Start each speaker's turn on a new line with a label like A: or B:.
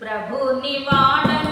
A: ప్రభుని వాడ